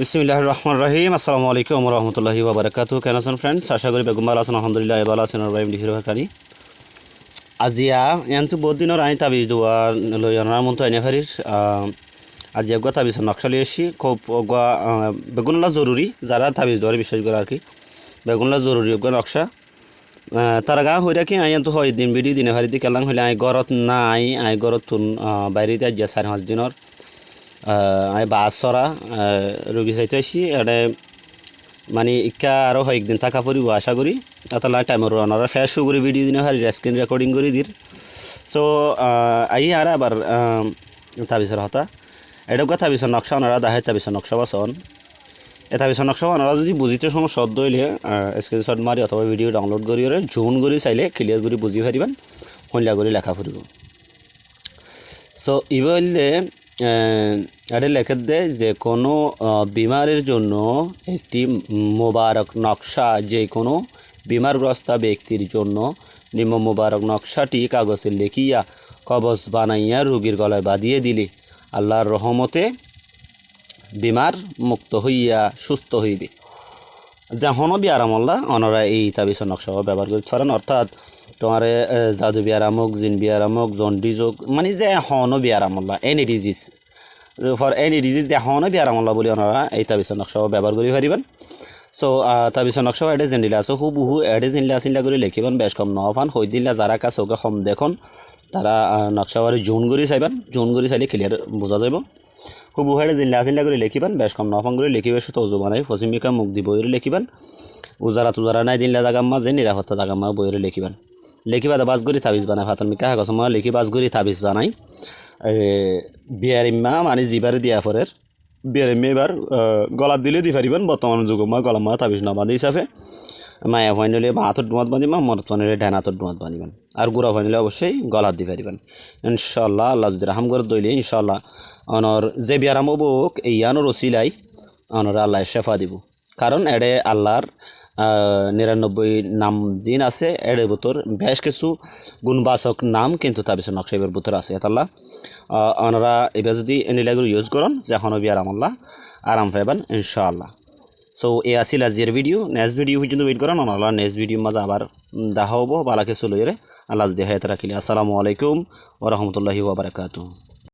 বিসমিল্লাহ রহমান রহিম আসসালামু আলাইকুম রহমতুল্লাহি ওবরাকাত কেন আছেন ফ্রেন্ডস আশা করি বেগম ভালো আছেন। আলহামদুলিল্লাহ এবার আছেন। রহিম ডিহির ভাকানি আজিয়া, ইয়ান্তু বহুত দিনের আইন তাবি দোয়া লই আনার মতো আইনে ফারির আজি একগা তাবিজ নকশা লিয়ে এসি খুব অগা বেগুনলা জরুরি যারা তাবিজ ধরে বিশ্বাস করে আর কি। বেগুনলা জরুরি অগা নকশা। তারা গা হয়ে রাখি আই তো হয় দিন বিডি দিনে ফারি দি কেলাং হইলে আই গরত নাই। আই গরত তুন বাইরে দিয়ে চার পাঁচ দিনের আমি বাস চৰা ৰোগী চাইতে আছি এনে মানে ইকা আৰু একদিন থাকা ফুৰিব আশা এটা লাই টাইমৰ অনারা ফেস করে ভিডিও দিনে হারি স্ক্রিন রেকর্ডিং করে দির সো আই আর আবার তাবিসের হতা এটা কথা। তাবিসের নকশা ওনারা দাহে তাবিসের নকশা বাসন এ তাবিসের নকশা ওনারা যদি বুঝিতে সময় শব্দ হইলে স্ক্রিনশট মারি অথবা ভিডিও ডাউনলোড করি জুন করে চাইলে ক্লিয়ার করে বুঝি পারিবেন হইলা করে লেখা ফুরিব সো ইবলে এটা লেখে দেয় যে কোনো বিমারের জন্য একটি মোবারক নকশা, যে কোনো বিমারগ্রস্ত ব্যক্তির জন্য নিম্ন মোবারক নকশাটি কাগজে লেখিয়া কবজ বানাইয়া রোগীর গলায় বাঁধিয়ে দিলে। আল্লাহর রহমতে বিমার মুক্ত হইয়া সুস্থ হইবে। যখনও বিয়ারামল্লা অনরা এই তাবিজ নকশা ব্যবহার করতে পারেন। অর্থাৎ তোমার জাদু বিয়ারামক জিন বিয়ারামক জন্ডিজ মানে যে হনও বিয়ারামল্লা any disease for any disease যে হনও বিয়ারামল্লা বলে ওনারা এই তাবিজ নকশা ব্যবহার করে পারিবেন সো তাবিজ নকশা এডে জেনিলে আছে হু বহু এডে জেনিলে আসিলা করে লিখিবেন, বেশ কম নফান হই দিলে যারা কাছে ওকে কম দেখুন তারা নকশা বাড়ি জোন করে চাইবেন, জোন করে চাইলে ক্লিয়ার বোঝা যাব খুব উহারে জিল্লা চিল্লা করে লিখিবেন, বেশ কম নফান করে লিখিবে শুধু অজু বানাই পশ্চিমিকা মুখ দি বইরে লিখিবেন উজারা তুজারা নাই দিল্লা জাগাম মাঝে নিরাপত্তা জাগাম মা বইরে লিখিবেন। লিখিবা বাজ গরি তাবিজ বানাই ফাতন মিকা হাগস মই লিখি বাজ গরি তাবিজ বানাই। বিয়ার ইম্মা মানে জিবারে দিয়া ফরের বিয়ার ইম্মা এবার গলাত দিলে দি পারিবেন বর্তমান যুগ মই গলা মা তাবিজ না হিসাবে মায়া ফাইনালে বা হাতত ডুমাত বাঁধিবা মরতনের ড্যান হাতত ডুমাত বাঁধিবেন আর গুড়া ফাইনালে অবশ্যই গলাত দি পারিবেন ইনশাল্লাহ আল্লাহ যদি রাহাম করে দইলে ইনশাল্লাহ অনর যে বিয়ারাম বুক এই ইয়ানোর ওসিলাই অনর আল্লাহ শেফা দিব। কারণ এডে আল্লাহর নিরানব্বই নাম জিন আছে এডে বুতর বেশ কিছু গুণবাচক নাম কিন্তু তার পিছনে নকশাইবের বুতর আছে এতাল্লাহ ওনারা এবার যদি এনিলাগুলো ইউজ করুন যখন বিয়ারাম আল্লাহ, আরাম পাইবেন ইনশাআল্লাহ। সো এ আসিল আজির ভিডিও নেক্সট ভিডিও পর্যন্ত ওয়েট করেন আল্লাহ নেক্সট ভিডিও মাঝে আবার দেখা হব বালা কিছু লইরে আল্লাহ যদি হায়াত রাখিলে আসসালামু আলাইকুম ওরহমতুল্লাহি ওবরাকাতু